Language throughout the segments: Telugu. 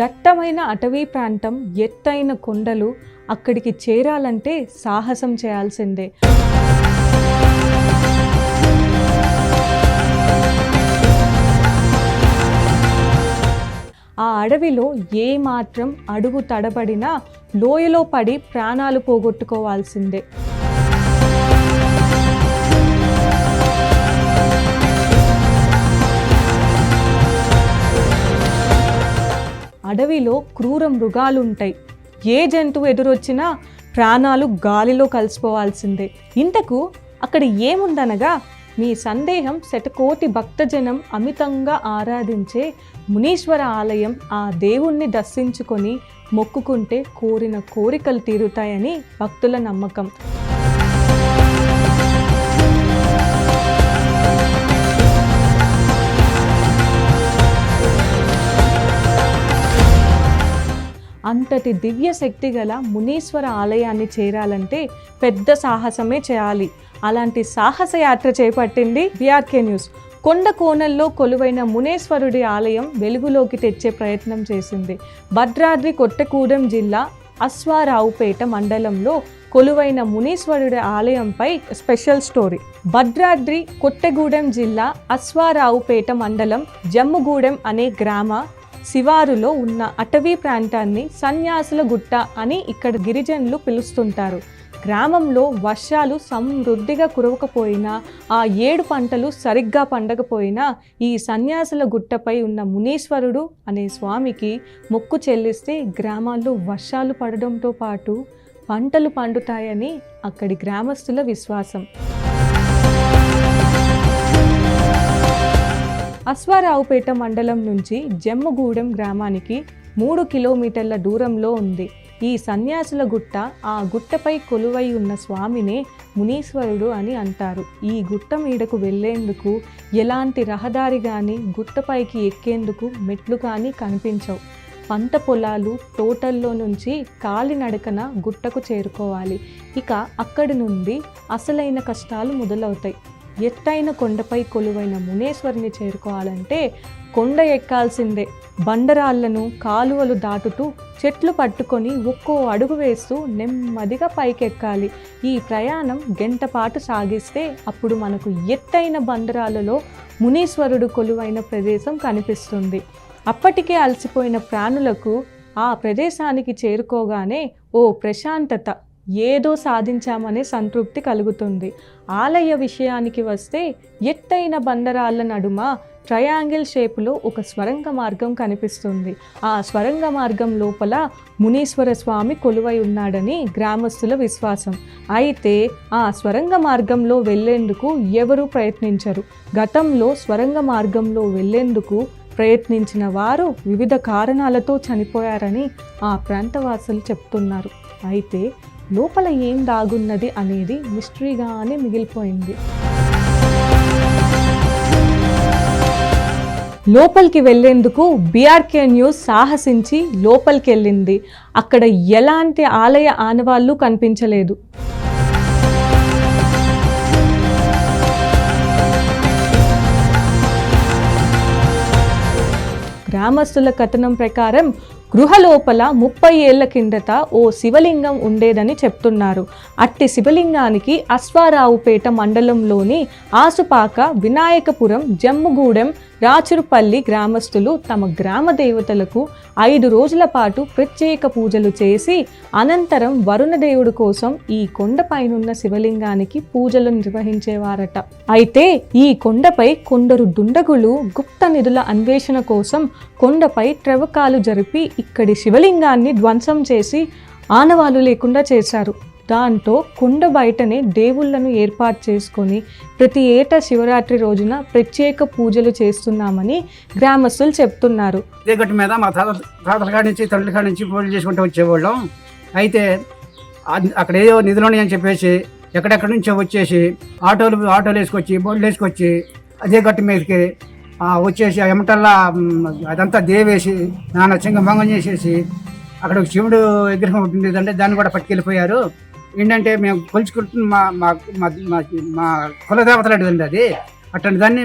దట్టమైన అటవీ ప్రాంతం ఎత్తైన కొండలు అక్కడికి చేరాలంటే సాహసం చేయాల్సిందే. ఆ అడవిలో ఏ మాత్రం అడుగు తడబడినా లోయలో పడి ప్రాణాలు పోగొట్టుకోవాల్సిందే. అడవిలో క్రూర మృగాలుంటాయి. ఏ జంతువు ఎదురొచ్చినా ప్రాణాలు గాలిలో కలిసిపోవాల్సిందే. ఇంతకు అక్కడ ఏముందనగా మీ సందేహం శతకోటి భక్తజనం అమితంగా ఆరాధించే మునీశ్వర ఆలయం ఆ దేవుణ్ణి దర్శించుకొని మొక్కుకుంటే కోరిన కోరికలు తీరుతాయని భక్తుల నమ్మకం. అంతటి దివ్య శక్తి గల మునీశ్వర ఆలయాన్ని చేరాలంటే పెద్ద సాహసమే చేయాలి. అలాంటి సాహస యాత్ర చేపట్టింది బీఆర్కే న్యూస్. కొండ కోణల్లో కొలువైన మునేశ్వరుడి ఆలయం వెలుగులోకి తెచ్చే ప్రయత్నం చేసింది. భద్రాద్రి కొట్టకూడెం జిల్లా అశ్వారావుపేట మండలంలో కొలువైన మునీశ్వరుడి ఆలయంపై స్పెషల్ స్టోరీ. భద్రాద్రి కొట్టగూడెం జిల్లా అశ్వారావుపేట మండలం జమ్ముగూడెం అనే గ్రామ శివారులో ఉన్న అటవీ ప్రాంతాన్ని సన్యాసుల గుట్ట అని ఇక్కడ గిరిజనులు పిలుస్తుంటారు. గ్రామంలో వర్షాలు సమృద్ధిగా కురవకపోయినా ఆ ఏడు పంటలు సరిగ్గా పండకపోయినా ఈ సన్యాసుల గుట్టపై ఉన్న మునీశ్వరుడు అనే స్వామికి మొక్కు చెల్లిస్తే గ్రామాల్లో వర్షాలు పడడంతో పాటు పంటలు పండుతాయని అక్కడి గ్రామస్తుల విశ్వాసం. అశ్వారావుపేట మండలం నుంచి జమ్మగూడెం గ్రామానికి మూడు కిలోమీటర్ల దూరంలో ఉంది. ఈ సన్యాసుల గుట్ట ఆ గుట్టపై కొలువై ఉన్న స్వామినే మునీశ్వరుడు అని అంటారు. ఈ గుట్ట మీదకు వెళ్ళేందుకు ఎలాంటి రహదారి కానీ గుట్టపైకి ఎక్కేందుకు మెట్లు కానీ కనిపించవు. పంట పొలాలు తోటల్లో నుంచి కాలినడకన గుట్టకు చేరుకోవాలి. ఇక అక్కడి నుండి అసలైన కష్టాలు మొదలవుతాయి. ఎత్తైన కొండపై కొలువైన మునేశ్వరిని చేరుకోవాలంటే కొండ ఎక్కాల్సిందే. బండరాళ్ళను కాలువలు దాటుతూ చెట్లు పట్టుకొని ఒక్కో అడుగు వేస్తూ నెమ్మదిగా పైకెక్కాలి. ఈ ప్రయాణం గంటపాటు సాగిస్తే అప్పుడు మనకు ఎత్తైన బండరాలలో మునీశ్వరుడు కొలువైన ప్రదేశం కనిపిస్తుంది. అప్పటికే అలసిపోయిన ప్రాణులకు ఆ ప్రదేశానికి చేరుకోగానే ఓ ప్రశాంతత ఏదో సాధించామనే సంతృప్తి కలుగుతుంది. ఆలయ విషయానికి వస్తే ఎత్తైన బండరాళ్ళ నడుమ ట్రయాంగిల్ షేపులో ఒక స్వరంగ మార్గం కనిపిస్తుంది. ఆ స్వరంగ మార్గం లోపల మునీశ్వర స్వామి కొలువై ఉన్నాడని గ్రామస్తుల విశ్వాసం. అయితే ఆ స్వరంగ మార్గంలో వెళ్ళేందుకు ఎవరూ ప్రయత్నించరు? గతంలో స్వరంగ మార్గంలో వెళ్ళేందుకు ప్రయత్నించిన వారు వివిధ కారణాలతో చనిపోయారని ఆ ప్రాంతవాసులు చెప్తున్నారు. అయితే లోపల ఏం దాగున్నది అనేది మిస్టరీగానే మిగిలిపోయింది. లోపలికి వెళ్ళేందుకు బీఆర్కే న్యూస్ సాహసించి లోపలికి వెళ్ళింది అక్కడ ఎలాంటి ఆలయ ఆనవాళ్ళు కనిపించలేదు. గ్రామస్తుల కథనం ప్రకారం గృహలోపల ముప్పై ఏళ్ళ కిందట ఓ శివలింగం ఉండేదని చెప్తున్నారు. అట్టి శివలింగానికి అశ్వారావుపేట మండలంలోని ఆసుపాక వినాయకపురం జమ్ముగూడెం రాచురుపల్లి గ్రామస్తులు తమ గ్రామ దేవతలకు ఐదు రోజుల పాటు ప్రత్యేక పూజలు చేసి అనంతరం వరుణదేవుడి కోసం ఈ కొండపైనున్న శివలింగానికి పూజలు నిర్వహించేవారట. అయితే ఈ కొండపై కొందరు దుండగులు గుప్త నిధుల అన్వేషణ కోసం కొండపై త్రవ్వకాలు జరిపి ఇక్కడి శివలింగాన్ని ధ్వంసం చేసి ఆనవాలు లేకుండా చేశారు. దాంతో కొండ బయటనే దేవుళ్ళను ఏర్పాటు చేసుకొని ప్రతి ఏటా శివరాత్రి రోజున ప్రత్యేక పూజలు చేస్తున్నామని గ్రామస్తులు చెప్తున్నారు. ఇదే గట్టు మీద మా తాత తాతల కాడి నుంచి తండ్రి కాడి నుంచి పూజలు చేసుకుంటూ వచ్చేవాళ్ళం. అయితే అక్కడ ఏదో నిధులు అని చెప్పేసి ఎక్కడెక్కడి నుంచో వచ్చేసి ఆటోలు ఆటోలు వేసుకొచ్చి బోర్డులు వేసుకొచ్చి అదే గట్టు మీదకి వచ్చేసి ఆ ఎమటల్లా అదంతా దేవేసి నాన్న చింగ భంగం చేసేసి అక్కడ ఒక శివుడు విగ్రహం ఉంటుంది అంటే దాన్ని కూడా పట్టుకెళ్ళిపోయారు. ఏంటంటే మేము కొలుచుకుంటున్న మా మా మా మా- మా కులదేవతలు అండి అది. అట్లాంటి దాన్ని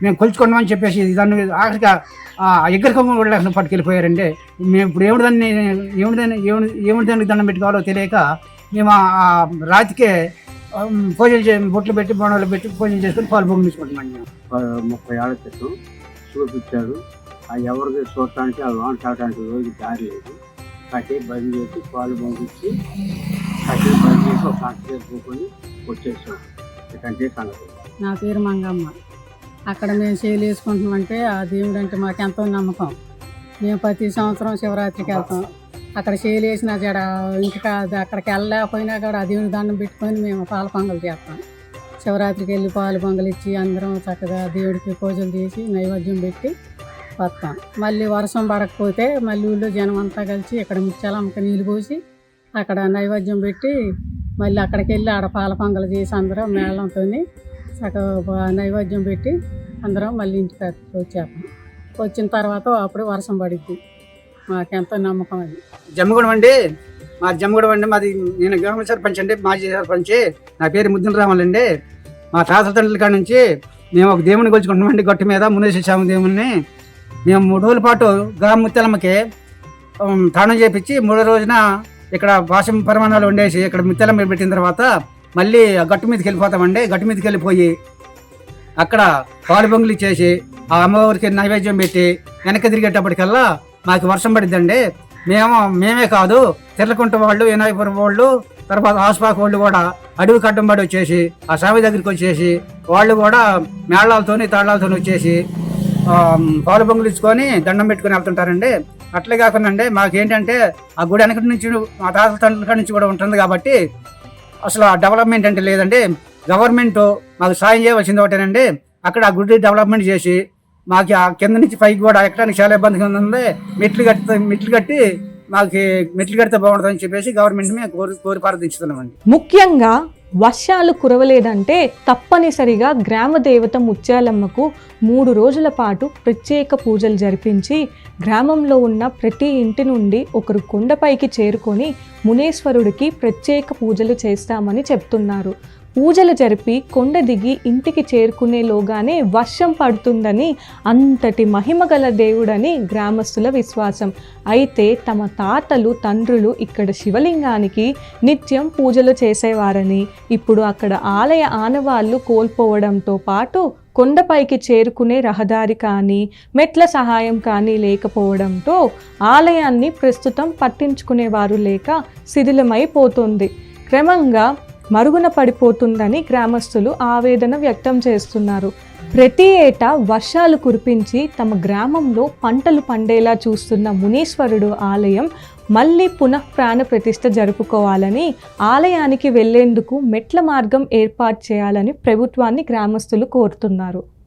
మేము కొలుచుకున్నామని చెప్పేసి దాన్ని ఆఖరిగా ఆ ఎగ్గరికమ్మ కూడా పట్టుకెళ్ళిపోయారండి మేము ఇప్పుడు ఏమిటి దాన్ని ఏమిటి దాన్ని ఏమిటి ఏమిటి దానికి దండం పెట్టుకోవాలో తెలియక మేము ఆ రాతికే పూజలు చే బొట్లు పెట్టి బోనాలు పెట్టి పూజలు చేసుకుని పాలు పొంగించుకుంటున్నాం మేము. ముప్పై ఏళ్ళ క్రితం చూపించాడు ఎవరికి చూడటానికి ఆ లోన్ తాగడానికి రోజు దారి లేదు. కట్టి బంద్ చేసి పాలు పంపించి కట్టి బంద్ చేసి ఒక గంట సేపు వచ్చేసాం. ఇకంటే సంగతి. నా పేరు మంగమ్మ. అక్కడ మేము చేలు వేసుకుంటున్నామంటే ఆ దేవుడు అంటే మాకు ఎంతో నమ్మకం. మేము ప్రతి సంవత్సరం శివరాత్రికి వెళ్తాం. అక్కడ చేలు వేసిన జడ ఇంకా అక్కడికి వెళ్ళలేకపోయినా కూడా ఆ దేవుని దండం పెట్టుకొని మేము పాల పొంగలు చేస్తాం. శివరాత్రికి వెళ్ళి పాలు పొంగలు ఇచ్చి అందరం చక్కగా దేవుడికి పూజలు చేసి నైవేద్యం పెట్టి వస్తాం మళ్ళీ వర్షం పడకపోతే మళ్ళీ ఊళ్ళో జనం అంతా కలిసి ఇక్కడ ముత్యాలమ్మకి నీళ్ళు పోసి అక్కడ నైవేద్యం పెట్టి మళ్ళీ అక్కడికి వెళ్ళి ఆడ పాల పొంగలు చేసి అందరం మేళంతో సగ నైవేద్యం పెట్టి అందరం మళ్ళీ ఇంటికి వచ్చేస్తాం. వచ్చిన తర్వాత అప్పుడు వర్షం పడిద్ది. మాకెంతో నమ్మకం అది. జమ్మగూడెం అండి. మా జమ్మగూడెం అండి. మాది నేను గ్రామ సర్పంచ్ అండి. మాజీ సర్పంచ్. నా పేరు ముద్దుల రామలండి మా తాత తండ్రుల కాడ నుంచి మేము ఒక దేవుని కొలుచుకుంటున్నామండి గొట్ట మీద మునేశ్వర స్వామి దేవుణ్ణి. మేము మూడు రోజుల పాటు గ్రామ ముత్యాలమ్మకి తాణం చేపించి మూడో రోజున ఇక్కడ భాషం పరిమాణాలు వండేసి ఇక్కడ ముత్యాలమ్మ పెట్టిన తర్వాత మళ్ళీ ఆ గట్టు మీదకి వెళ్ళిపోతామండి. గట్టు మీదకి వెళ్ళిపోయి అక్కడ పాలు పొంగులు ఇచ్చేసి ఆ అమ్మవారికి నైవేద్యం పెట్టి వెనక్కి తిరిగేటప్పటికల్లా మాకు వర్షం పడిద్దండి. మేము మేమే కాదు తెల్లకుంట వాళ్ళు వినాయకపురం వాళ్ళు తర్వాత ఆసుపాక వాళ్ళు కూడా అడవి కట్టంబడి వచ్చేసి ఆ స్వామి దగ్గరికి వచ్చేసి వాళ్ళు కూడా మేళాలతోని తాళాలతోని వచ్చేసి పాలు పొంగులు ఇచ్చుకొని దండం పెట్టుకొని వెళ్తుంటారండి. అట్లే కాకుండా అండి మాకేంటంటే ఆ గుడి వెనకటి నుంచి మా తాత తండ్రుల నుంచి కూడా ఉంటుంది కాబట్టి అసలు ఆ డెవలప్మెంట్ అంటే లేదండి. గవర్నమెంట్ మాకు సాయం చేయవలసింది ఒకటేనండి. అక్కడ ఆ గుడి డెవలప్మెంట్ చేసి మాకు ఆ కింద నుంచి పైకి కూడా ఎక్కడానికి చాలా ఇబ్బందిగా ఉంది మెట్లు కట్టి మెట్లు కట్టి మాకు మెట్లు కడితే బాగుంటుందని చెప్పేసి గవర్నమెంట్ మేము కోరి కోరి ప్రార్థించుతున్నామండి ముఖ్యంగా వర్షాలు కురవలేదంటే తప్పనిసరిగా గ్రామ దేవత ముత్యాలమ్మకు మూడు రోజుల పాటు ప్రత్యేక పూజలు జరిపించి గ్రామంలో ఉన్న ప్రతి ఇంటి నుండి ఒకరు కొండపైకి చేరుకొని మునేశ్వరుడికి ప్రత్యేక పూజలు చేస్తామని చెప్తున్నారు. పూజలు జరిపి కొండ దిగి ఇంటికి చేరుకునేలోగానే వర్షం పడుతుందని అంతటి మహిమగల దేవుడని గ్రామస్తుల విశ్వాసం. అయితే తమ తాతలు తండ్రులు ఇక్కడ శివలింగానికి నిత్యం పూజలు చేసేవారని. ఇప్పుడు అక్కడ ఆలయ ఆనవాళ్ళు కోల్పోవడంతో పాటు కొండపైకి చేరుకునే రహదారి కానీ మెట్ల సహాయం కానీ లేకపోవడంతో ఆలయాన్ని ప్రస్తుతం పట్టించుకునేవారు లేక శిథిలమైపోతుంది. క్రమంగా మరుగున పడిపోతుందని గ్రామస్తులు ఆవేదన వ్యక్తం చేస్తున్నారు. ప్రతి ఏటా వర్షాలు కురిపించి తమ గ్రామంలో పంటలు పండేలా చూస్తున్న మునీశ్వరుడు ఆలయం మళ్ళీ పునః ప్రాణ ప్రతిష్ఠ జరుపుకోవాలని ఆలయానికి వెళ్ళేందుకు మెట్ల మార్గం ఏర్పాటు చేయాలని ప్రభుత్వాన్ని గ్రామస్తులు కోరుతున్నారు.